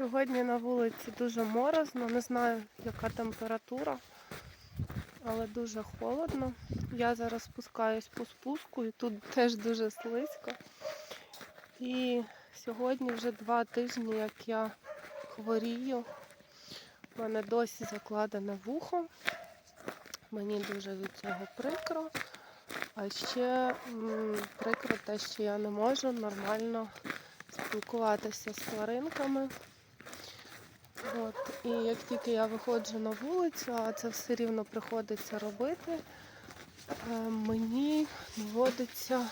Сьогодні на вулиці дуже морозно, не знаю, яка температура, але дуже холодно. Я зараз спускаюсь по спуску і тут теж дуже слизько. І сьогодні вже два тижні, як я хворію. У мене досі закладене вухо. Мені дуже від цього прикро. А ще м, прикро те, що я не можу нормально спілкуватися з тваринками. От. І як тільки я виходжу на вулицю, а це все рівно приходиться робити, е, мені доводиться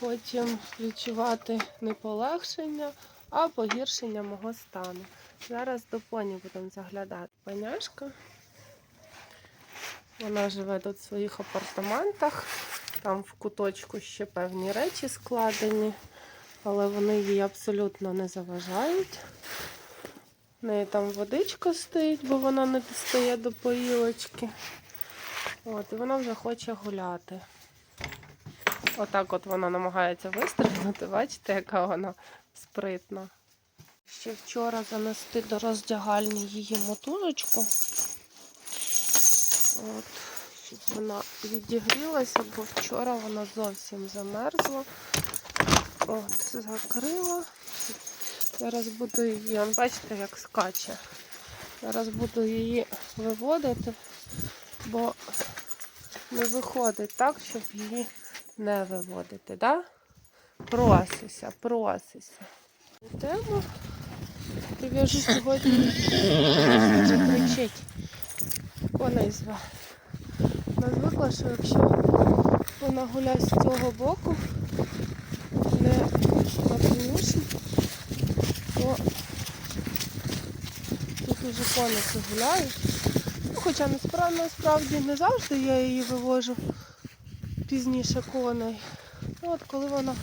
потім відчувати не полегшення, а погіршення мого стану. Зараз до поні будемо заглядати. Паняшка. Вона живе тут в своїх апартаментах. Там в куточку ще певні речі складені, але вони їй абсолютно не заважають. В неї там водичка стоїть, бо вона не достає до поїлочки. От, і вона вже хоче гуляти. Отак от вона намагається вистрибнути, бачите, яка вона спритна. Ще вчора занести до роздягальні її мотузочку. От, щоб вона відігрілася, бо вчора вона зовсім замерзла. От, закрила. Зараз буду її, бачите, як скаче. Зараз буду її виводити, бо не виходить так, щоб її не виводити, да? Просися, просися. Йдемо. Прив'яжу сьогодні. Кричить. Коней зве. Вона звикла, що якщо вона гуляє з цього боку, не на конюшні, то тут уже коники гуляють. Ну, хоча насправді не завжди я її вивожу пізніше коней. Ну, от коли вона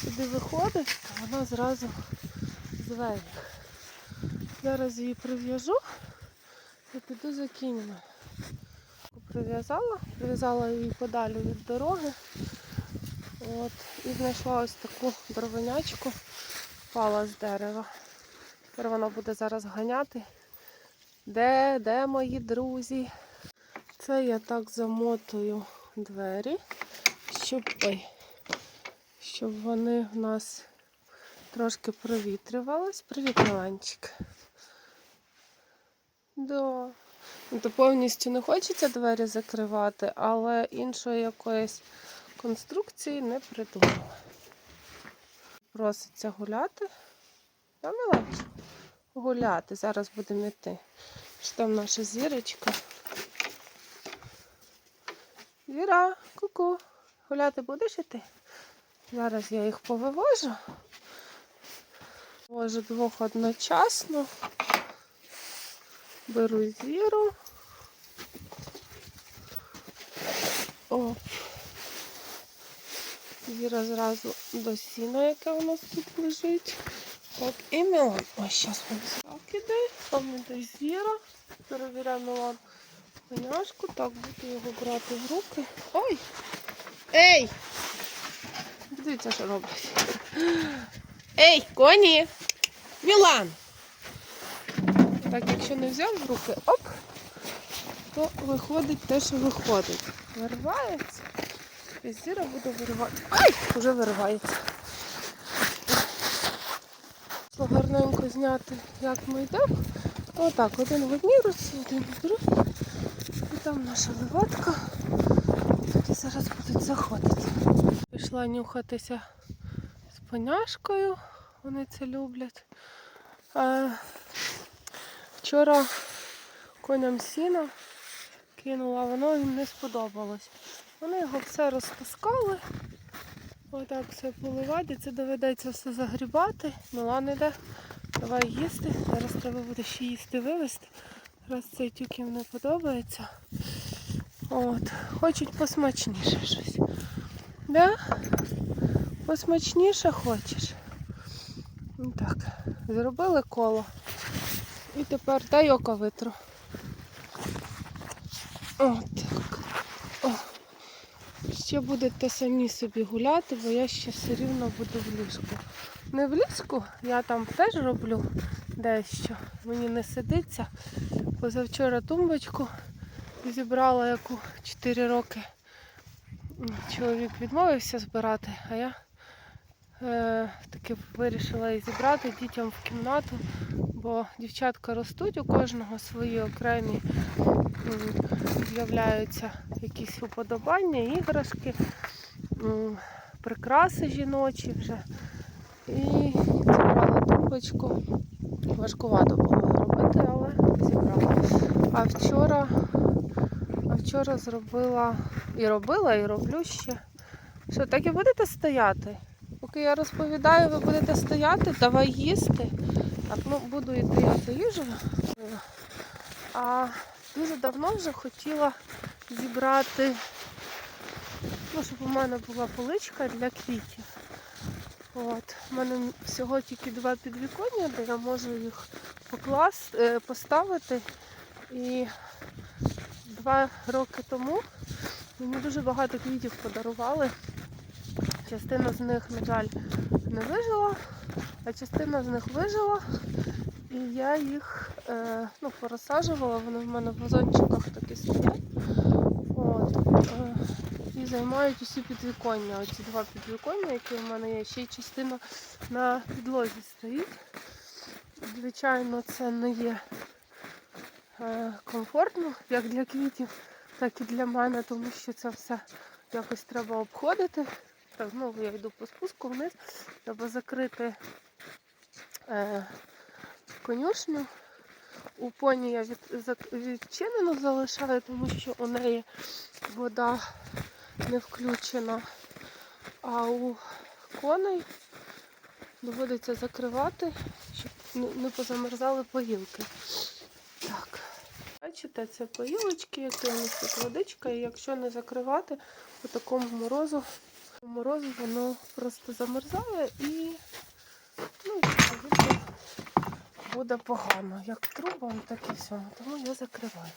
сюди виходить, то вона зразу зве. Зараз її прив'яжу і піду за кіньми. Прив'язала, прив'язала її подалі від дороги. От, і знайшла ось таку дровинячку, впала з дерева. Тепер вона буде зараз ганяти. Де, де мої друзі? Це я так замотую двері, щоб, ой, щоб вони в нас трошки провітрювались. Привіт, Миланчик. Да. Ну, То повністю не хочеться двері закривати, але іншої якоїсь конструкції не придумала. Проситься гуляти. Да, Миланчик? Гуляти. Зараз будемо йти. Що там наша зірочка? Віра, ку-ку. Гуляти будеш іти? Зараз я їх повивожу. Вожу двох одночасно. Беру зіру. Оп. Зіра зразу до сіна, яке у нас тут лежить. Оп, і Мілан. Ось зараз він іде. Там іде зіра. Перевіряємо Мілан коняшку. Так, буду його брати в руки. Ой! Ей! Дивіться, що робить. Ей, коні! Мілан! Так, якщо не взяв в руки, оп, то виходить те, що виходить. Виривається. І зіра буде виривати. Ай! Вже виривається. Гарненько зняти, як ми йдемо. Отак, один в одній руці, один в другій. І там наша леватка. Туди зараз будуть заходити. Пішла нюхатися з поняшкою. Вони це люблять. А, Вчора коням сіна кинула, воно їм не сподобалось. Вони його все розтаскали. Отак все поливати, це доведеться все загрібати. Милан іде, давай їсти. Зараз треба буде ще їсти вивезти. Раз цей тюк їм не подобається. От. Хочуть посмачніше щось. Да? Посмачніше хочеш. Ну Так, зробили коло. І тепер дай око витру. О, так. О. Ще будете самі собі гуляти, бо я ще все рівно буду в ліжку. не в ліжку, я там теж роблю дещо. Мені не сидиться. Позавчора тумбочку зібрала, яку 4 роки чоловік відмовився збирати, а я е, таки вирішила її зібрати дітям в кімнату, бо дівчатка ростуть, у кожного свої окремі з'являються якісь уподобання, іграшки, прикраси жіночі вже. І зібрала тумбочку. Важкувато було робити, але зібрала. А вчора, а вчора зробила і робила, і роблю ще. Що, так і будете стояти? Поки я розповідаю, ви будете стояти, давай їсти. Так, ну буду йти я за їжею. А дуже давно вже хотіла зібрати, ну, щоб у мене була поличка для квітів. От. У мене всього тільки два підвіконня, де я можу їх покласти, е, поставити. І два роки тому мені дуже багато квітів подарували. Частина з них, на жаль, не вижила, а частина з них вижила. І я їх е, ну, порозсаджувала, вони в мене в вазончиках такі стоять. От, е, і займають усі підвіконня. Оці два підвіконня, які в мене є. Ще й частина на підлозі стоїть. Звичайно, це не є е, комфортно, як для квітів, так і для мене, тому що це все якось треба обходити. Так, знову я йду по спуску вниз. Треба закрити е, конюшню. У поні я від, зак- відчинену залишаю, тому що у неї вода не включена. А у коней доводиться закривати, щоб не- позамерзали поїлки. Так. Бачите, це поїлочки, які у них тут водичка, і якщо не закривати по такому морозу, морозу воно просто замерзає і ну, буде погано. Як трубам, так і всьому. Тому я закриваю.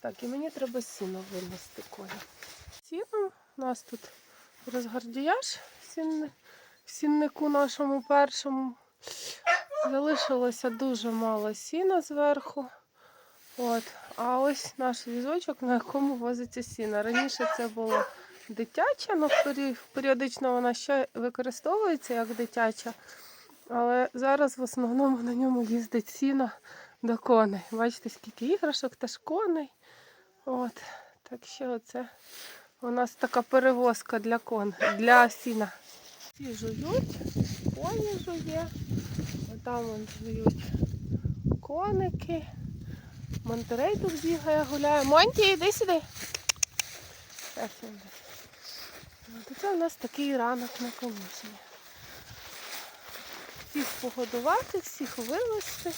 Так, і мені треба сіно винести коля. Сіно у нас тут розгардіяж сіннику нашому першому. Залишилося дуже мало сіна зверху. От. А ось наш візочок, на якому возиться сіна. Раніше це було дитяче, але періодично вона ще використовується як дитяча. Але зараз в основному на ньому їздить сіно до коней. Бачите, скільки іграшок, теж коней. От. Так що це у нас така перевозка для кон, для сіна. Всі жують, коні жує. Там вон жують коники. Монтерей тут бігає, гуляє. Монті, йди сюди. От Це у нас такий ранок на комісії. Всіх погодувати, всіх вивезти.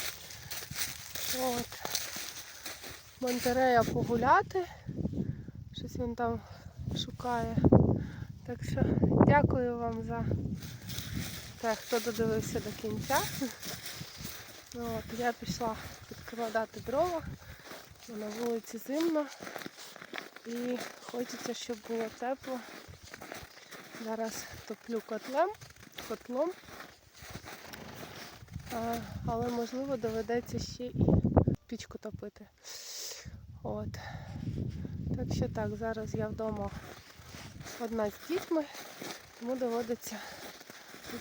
От. Монтерея погуляти. Щось він там шукає. Так що дякую вам за те, хто додивився до кінця. От, я пішла підкладати дрова, бо на вулиці зимно і хочеться, щоб було тепло. Зараз топлю котлем, котлом, але можливо доведеться ще і пічку топити. От. Так що так, зараз я вдома одна з дітьми, тому доводиться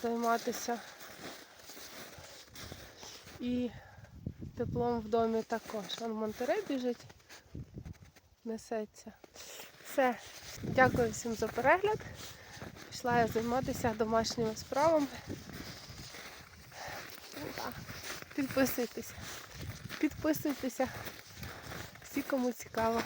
займатися і теплом в домі також. Вон Монтерей біжить, несеться. Все. Дякую всім за перегляд. Пішла я займатися домашніми справами. Підписуйтесь. Підписуйтеся. Всі, кому цікаво.